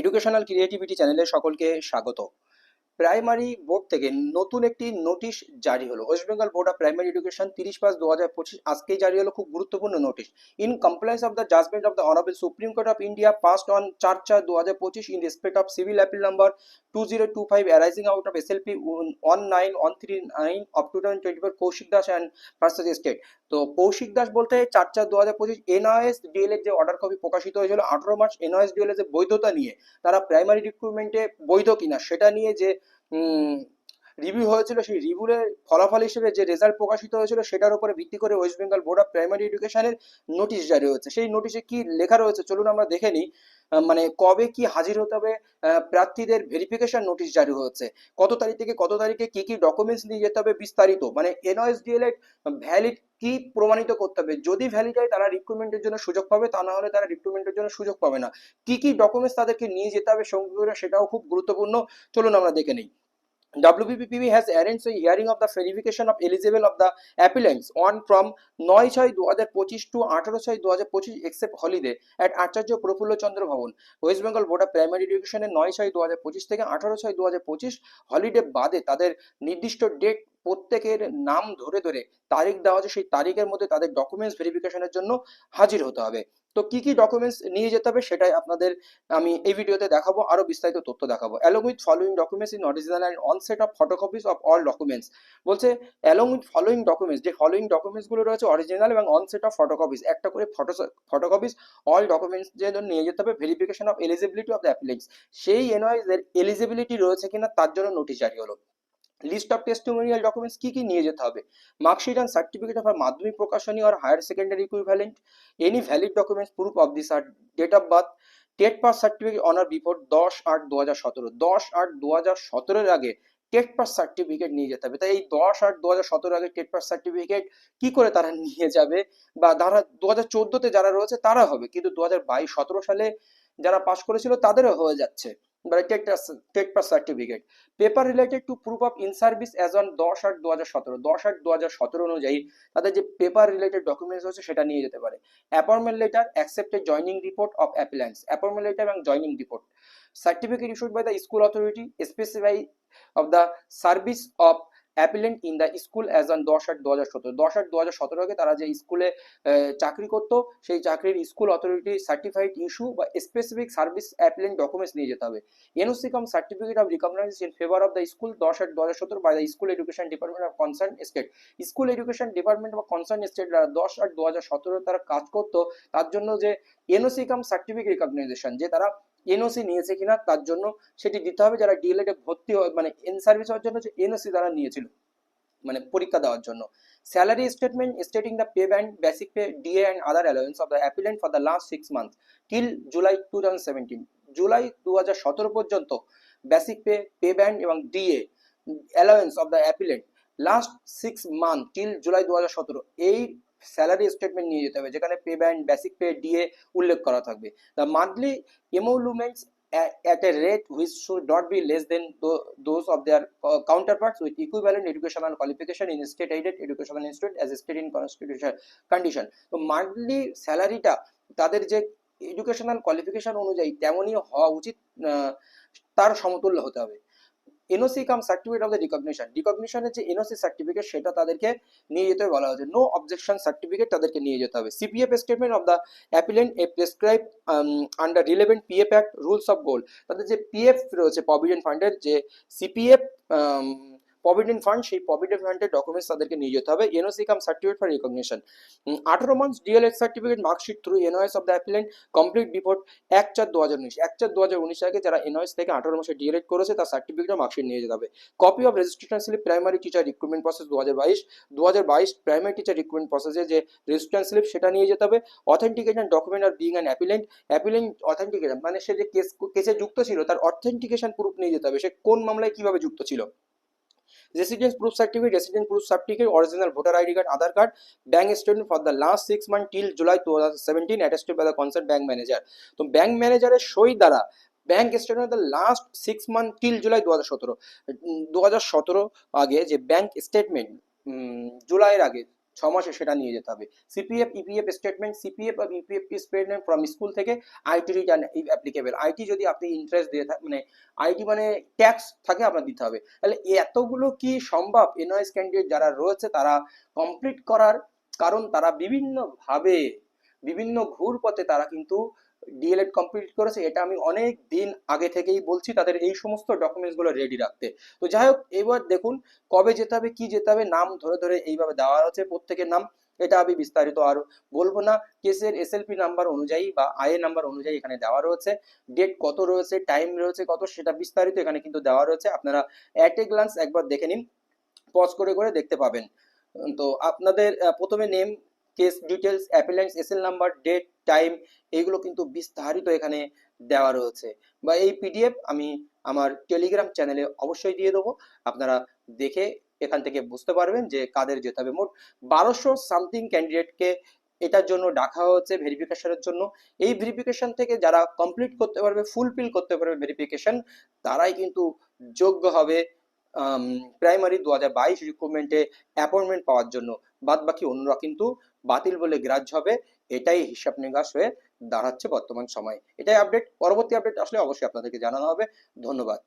Educational creativity চ্যানেলে সকলকে স্বাগত। প্রাইমারি বোর্ড থেকে নতুন একটি নোটিশ জারি হলো। West Bengal board of primary education তিরিশ পাঁচ দু হাজার পঁচিশ আজকেই জারি হলো খুব গুরুত্বপূর্ণ notice. In compliance of the judgment of the honourable Supreme Court of India passed on চার চার দু হাজার পঁচিশ in respect of civil appeal number two zero two five arising out of SLP one nine one three nine of two thousand twenty four Koushik Das and versus state. তো কৌশিক দাস বলতে চার চার দু হাজার পঁচিশ এনআইএস ডিএল এর যে order copy প্রকাশিত হয়েছিল আঠারো মার্চ এনআইএস ডিএল এর যে বৈধতা নিয়ে তারা প্রাইমারি রিক্রুটমেন্টে বৈধ কিনা সেটা নিয়ে যে রিভিউ হয়েছিল সেই রিভিউয়ের ফলাফল হিসেবে যে রেজাল্ট প্রকাশিত হয়েছিল সেটার উপরে ভিত্তি করে West Bengal board of primary এডুকেশনের নোটিশ জারি হয়েছে। সেই নোটিশে কি লেখা রয়েছে চলুন আমরা দেখে নিই মানে কবে কি হাজির হতে হবে প্রার্থীদের ভেরিফিকেশন নোটিশ জারি হয়েছে। কত তারিখ থেকে কত তারিখে কি কি ডকুমেন্টস নিয়ে যেতে হবে বিস্তারিত মানে এনওএসডিএল এর ভ্যালিড কি প্রমাণিত করতে হবে? যদি ভ্যালিড হয় তারা রিক্রুটমেন্টের জন্য সুযোগ পাবে, তা না হলে তারা রিক্রুটমেন্টের জন্য সুযোগ পাবে না। কি কি ডকুমেন্টস তাদেরকে নিয়ে যেতে হবে সঙ্গে সেটাও খুব গুরুত্বপূর্ণ। চলুন আমরা দেখে নিই। WPPB has arranged a hearing of the verification of eligible of the applicants on from নয় ছয় দু হাজার পঁচিশ টু আঠারো ছয় দু হাজার পঁচিশ except holiday at Acharya Prafulla Chandra Bhavan. West Bengal primary এডুকেশনের নয় ছয় দু হাজার পঁচিশ থেকে আঠারো ছয় দু হাজার পঁচিশ হলিডে বাদে তাদের নির্দিষ্ট ডেট প্রত্যেকের নাম ধরে ধরে তারিখ দেওয়া আছে, সেই তারিখের মধ্যে তাদের ডকুমেন্টস ভেরিফিকেশনের জন্য হাজির হতে হবে। তো কি কি ডকুমেন্টস নিয়ে যেতে হবে সেটাই আপনাদের আমি এই ভিডিওতে দেখাবো, আরও বিস্তারিত তথ্য দেখাবো। Along with following documents in original and on set of photocopies of all documents বলছে অ্যালং উইথ ফলোইং ডকুমেন্টস যে ফলোইং ডকুমেন্টসগুলো রয়েছে অরিজিনাল এবং অন সেট অফ ফটোকপিস একটা করে ফটো ফটোকপিস অল ডকুমেন্টস যে নিয়ে যেতে হবে verification of eligibility of the applicants সেই এনওয়াইজ এর এলিজিবিলিটি রয়েছে কিনা, তার জন্য নোটিশ জারি হলো। লিস্ট অফ টেস্টিমোনিয়াল ডকুমেন্টস কি কি নিয়ে যেতে হবে? Marksheet and certificate of Madhyamik প্রকাশনী আর higher secondary equivalent any valid documents proof of this R date of birth TET pass certificate on or before দশ আট দু হাজার সতেরো। দশ আট দু হাজার সতেরোর আগে টেট পাস সার্টিফিকেট নিয়ে যেতে হবে। তাই এই দশ আট দু হাজার সতেরো আগে টেট পাস সার্টিফিকেট কি করে তারা নিয়ে যাবে? বা তারা দু হাজার চোদ্দোতে যারা রয়েছে তারা হবে। কিন্তু দু হাজার বাইশ সতেরো সালে যারা পাশ করেছিল তাদেরও হয়ে যাচ্ছে। মানে TET pass certificate paper related to proof of in service as on দশ আট দু হাজার সতেরো, দশ আট দু হাজার সতেরো অনুযায়ী তাদের যে পেপার রিলেটেড ডকুমেন্টস হচ্ছে সেটা নিয়ে যেতে পারে। Appointment letter accepted joining report of appellants appointment letter এবং joining report certificate issued by the school authority specify of the service of appellant in the school as on দশ আট দু হাজার সতেরো। দশ আট দু হাজার সতেরো আগে তারা যে স্কুলে চাকরি করতো, সেই চাকরির স্কুল অথরিটি সার্টিফাইড ইস্যু বা স্পেসিফিক সার্ভিস অ্যাপিলেন্ট ডকুমেন্টস নিয়ে যেতে হবে। NOC cum certificate of recognise in favour of the school দশ আট দু হাজার সতেরো by the school education department of concern state school education department বা কনসার্ন স্টেট দশ আট দু হাজার সতেরো তারা কাজ করতো, তার জন্য যে এনওসি কাম সার্টিফিকেট রিকগনাইজেশন যে তারা এনওসি নিয়েছে কিনা তার জন্য সেটি দিতে হবে। যারা ডিএলএড এ ভর্তি হয় মানে এন সার্ভিস হওয়ার জন্য যে এনওসি তারা নিয়েছিল মানে পরীক্ষা দেওয়ার জন্য। Salary statement stating the pay band basic pay DA and other allowance of the appellant for the last six month till July two thousand seventeen July দু হাজার সতেরো পর্যন্ত বেসিক পে পে ব্যান্ড এবং DA allowance of the appellant last six month till July দু হাজার সতেরো এই salary statement নিয়ে যেতে হবে, যেখানে pay band basic pay DA উল্লেখ করা থাকবে। The monthly emoluments at a rate which should not be less than those of their counterparts with equivalent educational qualification in state aided educational institute as state in constitution condition তো monthly স্যালারিটা তাদের যে educational qualification অনুযায়ী তেমনই হওয়া উচিত তার সমতুল্য হতে হবে। NOC cum certificate of the recognition রিকগনিশনের যে এনওসি সার্টিফিকেট সেটা তাদেরকে নিয়ে যেতে বলা হয়েছে। নো অবজেকশন সার্টিফিকেট তাদেরকে নিয়ে যেতে হবে। CPF statement of the appellant a prescribe under relevant PF act rules of gold তাদের যে পিএফ রয়েছে প্রভিডেন্ট ফান্ডের যে সিপিএফ প্রভিডেন্ট ফান্ড সেই প্রভিডেন্ট ফান্ডের ডকুমেন্টস তাদেরকে নিয়ে যেতে হবে। NOC cum certificate for recognition আঠারো months DElEd certificate marksheet through NOS of the appellant complete before এক চার দু হাজার উনিশ। এক চার দু হাজার উনিশ আগে যারা এনওএস থেকে আঠারো মাসে ডিএলএড করেছে, তার সার্টিফিকেট মার্কশিট নিয়ে যেতে হবে। Copy of registration slip primary teacher recruitment process দু হাজার বাইশ। দু হাজার বাইশ প্রাইমারি টিচার রিক্রুটমেন্ট প্রসেসে যে রেজিস্ট্রেশন স্লিপ সেটা নিয়ে যেতে হবে। Authentication document R being an appellant appellant authentication মানে সে যে কেস কেসে যুক্ত ছিল, তার অথেন্টিকেশন প্রুফ নিয়ে যেতে হবে। সে কোন মামলায় কীভাবে যুক্ত ছিল? Residence proof certificate residence proof certificate original voter ID card Aadhaar card bank statement for the last six month till July two thousand seventeen attested by the concerned bank manager তো bank ম্যানেজারের সই দ্বারা bank statement the last six month till July দু হাজার সতেরো দু হাজার সতেরো আগে যে ব্যাঙ্ক স্টেটমেন্ট জুলাইয়ের আগে ছ মাসে সেটা নিয়ে যেতে হবে। সিপিএফ ইপিএফ স্টেটমেন্ট সিপিএফ বা ইপিএফ স্টেটমেন্ট ফ্রম স্কুল থেকে আইটি রিটার্ন অ্যাপ্লিকেবল আইটি যদি আপনি ইন্টারেস্ট দিয়ে মানে আইটি মানে ট্যাক্স থাকে আপনার দিতে হবে। তাহলে এতগুলো কি সম্ভব? এনআইএস ক্যান্ডিডেট যারা রয়েছে তারা কমপ্লিট করার কারণ তারা বিভিন্নভাবে, বিভিন্ন ঘুর পথে তারা কিন্তু ডিএলএড কমপ্লিট করেছে, এটা আমি অনেক দিন আগে থেকেই বলছি, তাদের এই সমস্ত ডকুমেন্টসগুলো রেডি রাখতে। তো যাই হোক, এবার দেখুন, কবে যেতে হবে, কি যেতে হবে, নাম ধরে ধরে এইভাবে দেওয়া আছে, প্রত্যেকের নাম, এটা আমি বিস্তারিত আর বলব না। কেসের এসএলপি নাম্বার অনুযায়ী বা আইএ নাম্বার অনুযায়ী এখানে দেওয়া রয়েছে ডেট কত রয়েছে টাইম রয়েছে কত, সেটা বিস্তারিত এখানে কিন্তু দেওয়া রয়েছে। আপনারা অ্যাট এ গ্লান্স একবার দেখে নিন পজ করে করে দেখতে পাবেন। তো আপনাদের প্রথমে name case details appellants SL number date time এইগুলো কিন্তু বিস্তারিত এখানে দেওয়া রয়েছে। বা এই পিডিএফ আমি আমার টেলিগ্রাম চ্যানেলে অবশ্যই দিয়ে দেবো। আপনারা দেখে এখান থেকে বুঝতে পারবেন যে কাদের যেতে হবে। মোট বারোশো সামথিং ক্যান্ডিডেটকে এটার জন্য ডাকা হয়েছে ভেরিফিকেশনের জন্য। এই ভেরিফিকেশন থেকে যারা কমপ্লিট করতে পারবে ফুলফিল করতে পারবে ভেরিফিকেশন তারাই কিন্তু যোগ্য হবে প্রাইমারি দু হাজার বাইশ রিক্রুটমেন্টে অ্যাপয়েন্টমেন্ট পাওয়ার জন্য। বাদ বাকি অন্যরা কিন্তু বাতিল বলে গ্রাহ্য হবে, এটাই হিসাব নিকাশ হয়ে দাঁড়াচ্ছে বর্তমান সময়ে। এটাই আপডেট পরবর্তী আপডেট আসলে অবশ্যই আপনাদেরকে জানানো হবে। ধন্যবাদ।